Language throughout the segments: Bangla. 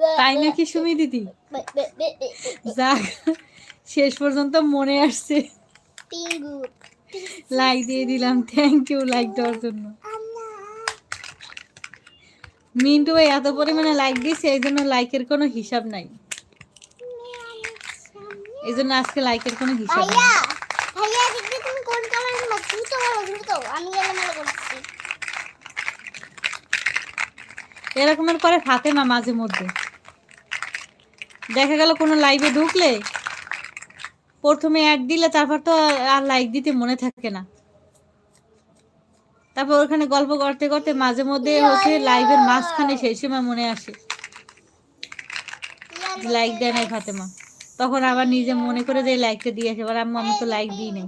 তাই নাকি সুমি দিদি? যাক শেষ পর্যন্ত মনে আসছে। লাইক দিয়ে দিলাম থ্যাংক ইউ লাইক দেওয়ার জন্য। মিন্টু ভাই এত পরিমাণে লাইক দিয়েছে এই জন্য লাইকের কোনো হিসাব নাই। এই জন্য আজকে লাইকের কোনো হিসাব নেই। এরকমের করে ফাতেমা মাঝে মধ্যে। দেখা গেল কোনো লাইভে ঢুকলে, প্রথমে অ্যাড দিলে তারপর তো আর লাইক দিতে মনে থাকে না। তারপর ওখানে গল্প করতে করতে মাঝে মধ্যে হচ্ছে লাইভের মাঝখানে সেই সময় মনে আসে। লাইক দেয় নাই ফাতেমা। তখন আবার নিজে মনে করে যে লাইকটা দিয়ে আসে এবার আমি তো লাইক দিই নাই।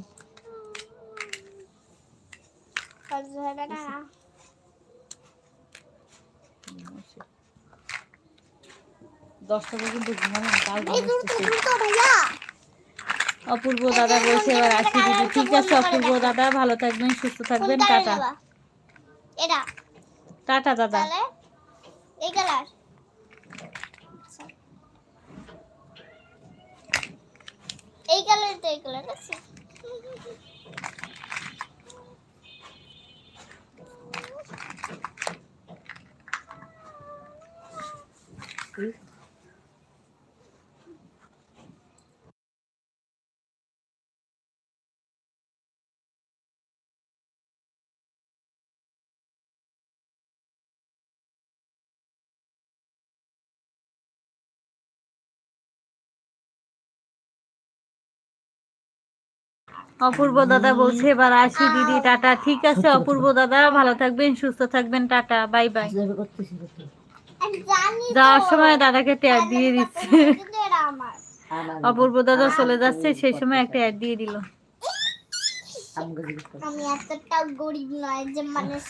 ঘুমালাম তাও ভাইয়া অপূর্ব দাদা বলছে এবার আসি দিদি ঠিক আছে অপূর্ব দাদা ভালো থাকবেন সুস্থ থাকবেন টাটা? এটা। টাটা দাদা। এই কালার। এই কালার তো এই কালার আছে অপূর্ব দাদা বলছে এবার আসি দিদি টাটা। ঠিক আছে অপূর্ব দাদা ভালো থাকবেন সুস্থ থাকবেন টাটা বাই বাই। যাওয়ার সময় দাদাকে ট্যাগ দিয়ে দিচ্ছে। কিন্তু এটা আমার। অপূর্ব দাদা চলে যাচ্ছে সেই সময় একটা অ্যাড দিয়ে দিল। আমি এতটা গরিব নয় যে মানুষ